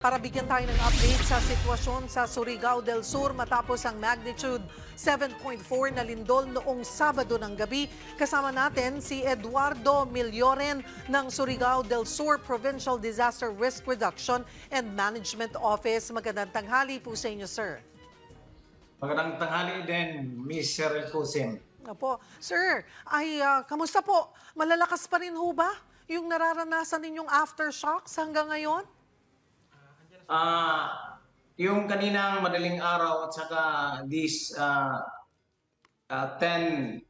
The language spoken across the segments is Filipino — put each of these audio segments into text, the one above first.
Para bigyan tayo ng update sa sitwasyon sa Surigao del Sur matapos ang magnitude 7.4 na lindol noong Sabado ng gabi. Kasama natin si Eduardo Milloren ng Surigao del Sur Provincial Disaster Risk Reduction and Management Office. Magandang tanghali po sa inyo, sir. Magandang tanghali din, Miss Cheryl Cousin. Opo. Sir, ay ah, kamusta po? Malalakas pa rin ho ba yung nararanasan ninyong aftershocks hanggang ngayon? Ah, yung kaninang madaling araw at saka this ah, ah, 10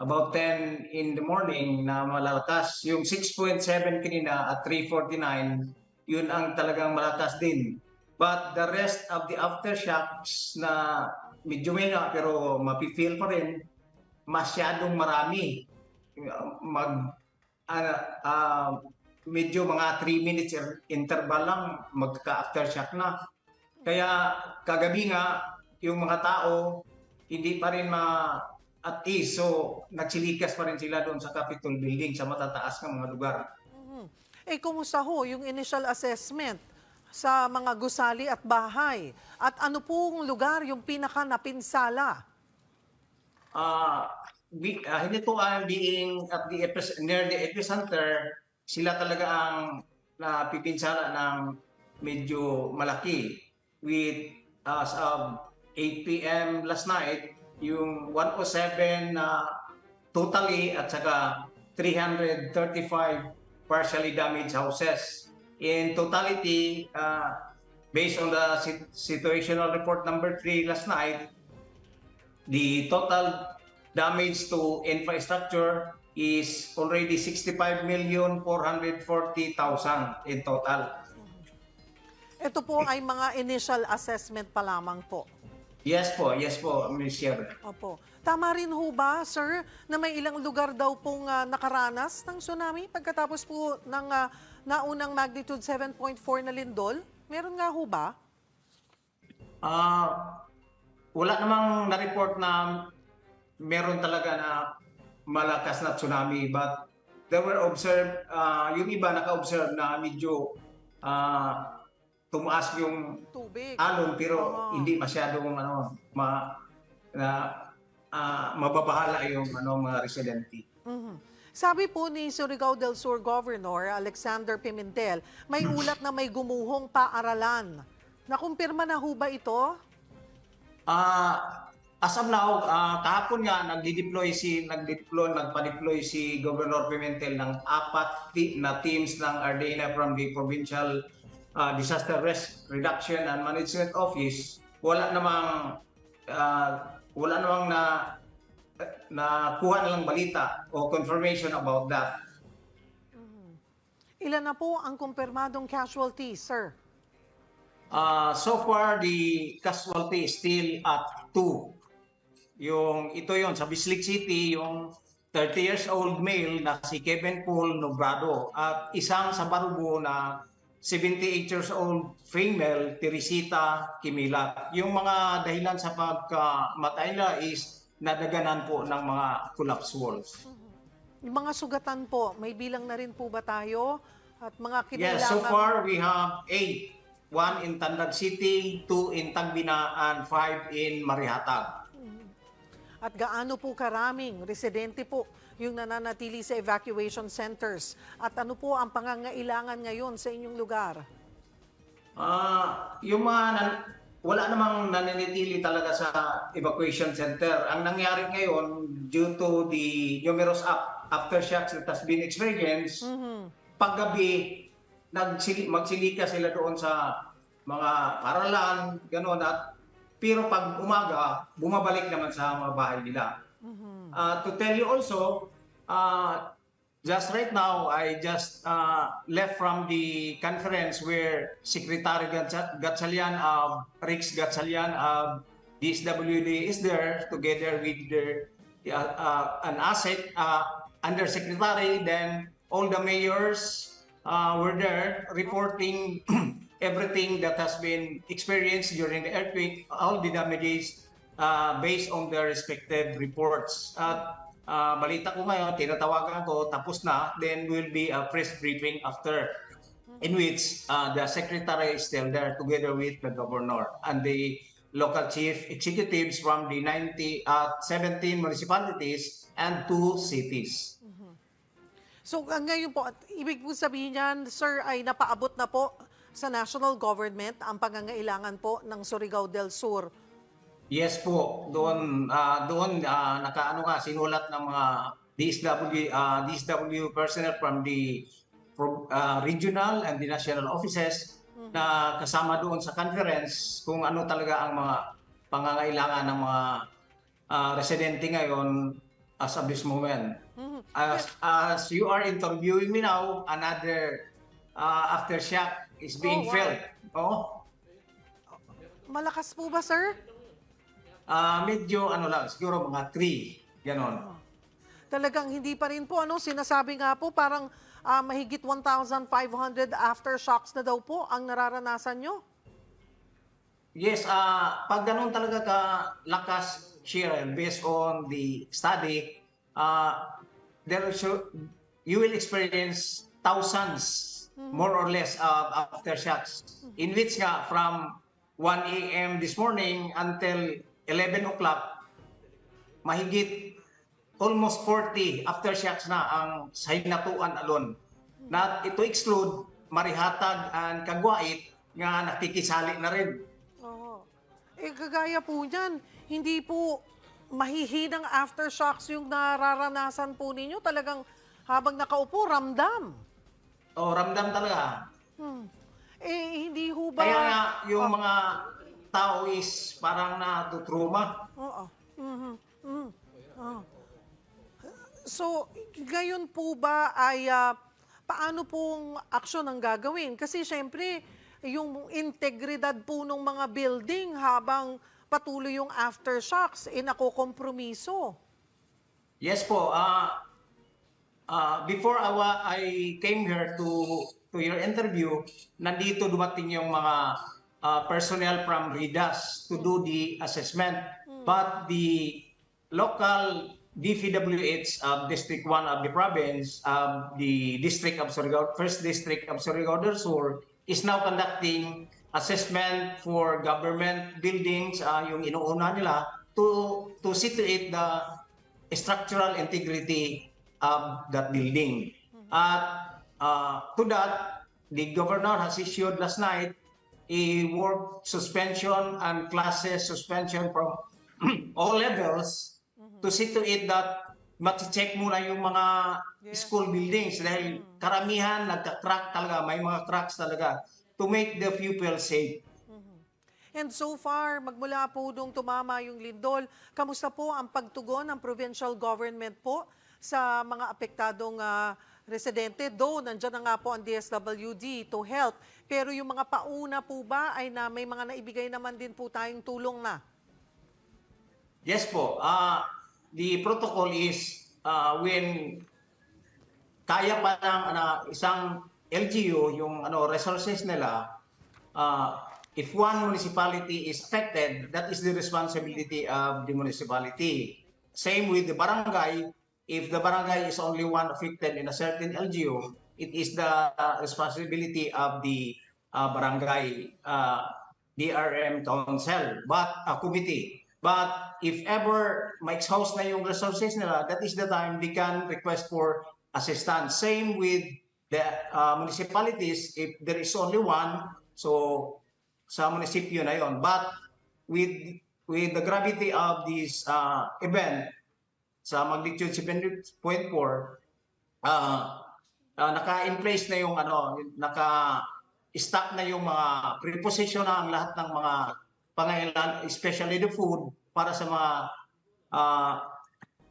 about 10 in the morning na malakas, yung 6.7 kanina at 349, yun ang talagang malakas din. But the rest of the aftershocks na medyo may nga pero mapifeel pa rin, masyadong marami. Mag ah, ah, medyo mga 3 minutes er- interval lang magka-aftershock na. Kaya kagabi nga, yung mga tao hindi pa rin ma at ease. So, nagsilikas pa rin sila doon sa Capitol Building sa matataas ng mga lugar. Mhm. Eh, kumusta ho yung initial assessment sa mga gusali at bahay? At ano pong lugar yung pinaka napinsala? Ah, bi- ah, hindi po ang being at the near the epicenter, sila talaga ang napipinsala ng medyo malaki. With as of 8 p.m. last night, yung 107 na totally at saka 335 partially damaged houses. In totality, ah, based on the sit- situational report number 3 last night, the total damage to infrastructure is already 65 million 440,000 in total. Ito po ay mga initial assessment pa lamang po. Yes po, yes po, Ms. Sher. Opo. Tama rin ho ba, sir, na may ilang lugar daw pong ah, nakaranas ng tsunami pagkatapos po ng ah, naunang magnitude 7.4 na lindol? Meron nga ho ba? Ah, wala namang na-report na meron talaga na malakas na tsunami but there were observed, ah, yung iba naka-observe na medyo ah, tumaas yung Tubig. alon pero Oo. hindi masyadong ano ma na ah, mababahala yung ano mga residente. Mhm. Sabi po ni Surigao del Sur Governor Alexander Pimentel, may ulat na may gumuhong paaralan. Nakumpirma na ho ba ito? Ah, as of now, ah, kahapon nga nagdi-deploy si nagdeploy nagpa-deploy si Governor Pimentel ng apat na teams ng RDNA from the Provincial ah, Disaster Risk Reduction and Management Office. Wala namang ah, wala namang na na kuha nilang balita o confirmation about that. Ilan na po ang kumpirmadong casualties, sir? Uh, so far, the casualty is still at two. Yung ito yon sa Bislig City, yung 30 years old male na si Kevin Paul Nobrado at isang sa Barubo na 78 years old female, Teresita Kimila. Yung mga dahilan sa pagkamatay nila is nadaganan po ng mga collapse walls. Yung mga sugatan po, may bilang na rin po ba tayo? At mga kinailangan... Yes, so far we have eight. One in Tandag City, two in Tagbina, and five in Marihatag. At gaano po karaming residente po yung nananatili sa evacuation centers? At ano po ang pangangailangan ngayon sa inyong lugar? Ah, yung mga nan- wala namang nananitili talaga sa evacuation center. Ang nangyari ngayon due to the numerous up, aftershocks that has been experienced, Mhm. paggabi nagsili, magsilika sila doon sa mga paralan, gano'n at pero pag umaga, bumabalik naman sa mga bahay nila. Mhm. Uh, to tell you also, uh, just right now, I just uh, left from the conference where Secretary Gatsa- Gatsalian of Rix Gatsalian of DSWD is there together with the, uh, uh, an asset uh, undersecretary, then all the mayors uh, were there reporting everything that has been experienced during the earthquake, all the damages uh, based on their respective reports. At uh, balita ko ngayon, tinatawagan ko, tapos na, then will be a press briefing after. in which uh, the secretary is still there together with the governor and the local chief executives from the 90, uh, 17 municipalities and two cities. So ang ngayon po, ibig po sabihin niyan, sir, ay napaabot na po sa national government ang pangangailangan po ng Surigao del Sur. Yes po, doon ah, doon ah, nakaano nga sinulat ng mga DSW ah, DSW personnel from the from, ah, regional and the national offices na kasama doon sa conference kung ano talaga ang mga pangangailangan ng mga ah, residente ngayon as of this moment. As, as you are interviewing me now, another ah, aftershock is being Oh, wow. felt. Oh, Malakas po ba, sir? Ah, medyo ano lang, siguro mga 3, ganon. Talagang hindi pa rin po, ano, sinasabi nga po, parang ah, mahigit 1,500 aftershocks na daw po ang nararanasan nyo. Yes, ah pag ganun talaga ka lakas Cheryl based on the study, uh, there should, you will experience thousands more or less of aftershocks in which nga from 1 a.m. this morning until 11 o'clock mahigit almost 40 aftershocks na ang sa hinatuan alone. Not ito exclude Marihatag and Kagwait nga nakikisali na rin. Oo. Eh, kagaya po niyan, hindi po mahihinang aftershocks yung nararanasan po ninyo. Talagang habang nakaupo, ramdam. O ramdam talaga. Hmm. Eh, hindi ho ba... Kaya nga yung Oh. mga tao is parang natutruma. Oo. Mhm. Mhm. Oo. So, ngayon po ba ay ah, paano pong aksyon ang gagawin? Kasi syempre, yung integridad po ng mga building habang patuloy yung aftershocks, eh nakokompromiso. Yes po. ah ah, before I, I came here to to your interview, nandito dumating yung mga ah, personnel from RIDAS to do the assessment. But the local DPWH of District 1 of the province, of the District of Surigao, First District of Surigao del Sur, is now conducting assessment for government buildings, ah, yung inuuna nila, to to situate the structural integrity of that building. At uh, to that, the governor has issued last night a work suspension and classes suspension from all levels to situate that mati-check muna yung mga school buildings dahil karamihan nagka-crack talaga, may mga cracks talaga to make the pupils safe. And so far, magmula po nung tumama yung lindol, kamusta po ang pagtugon ng provincial government po sa mga apektadong ah, residente? Though, nandiyan na nga po ang DSWD to help. Pero yung mga pauna po ba ay na may mga naibigay naman din po tayong tulong na? Yes po. Uh, the protocol is uh, when kaya pa ng ano, isang LGU yung ano resources nila uh, if one municipality is affected that is the responsibility of the municipality same with the barangay if the barangay is only one affected in a certain LGU it is the uh, responsibility of the uh, barangay uh, DRM council but a committee But if ever ma-exhaust na yung resources nila, that is the time they can request for assistance. Same with the uh, municipalities, if there is only one, so sa munisipyo na yon. But with with the gravity of this uh, event, sa magnitude 7.4, uh, uh, naka-in place na yung ano, naka-stock na yung mga preposition na ang lahat ng mga pangailangan, especially the food, para sa mga uh,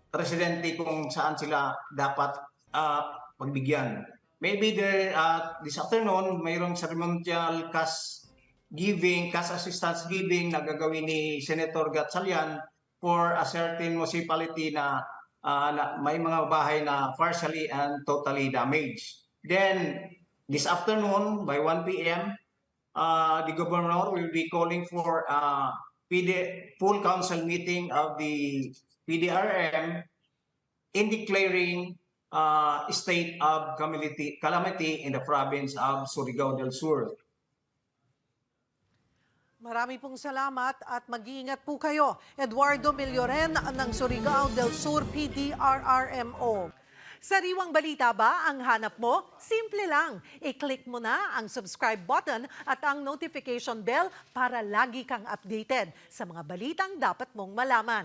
residente kung saan sila dapat uh, pagbigyan. Maybe there, uh, this afternoon, mayroong ceremonial cash giving, cash assistance giving na gagawin ni Senator Gatchalian for a certain municipality na, uh, na may mga bahay na partially and totally damaged. Then, this afternoon, by 1 p.m., uh, the governor will be calling for a PD, full council meeting of the PDRM in declaring uh, state of calamity, calamity in the province of Surigao del Sur. Marami pong salamat at mag-iingat po kayo. Eduardo Milloren ng Surigao del Sur PDRRMO. Sariwang balita ba ang hanap mo? Simple lang. I-click mo na ang subscribe button at ang notification bell para lagi kang updated sa mga balitang dapat mong malaman.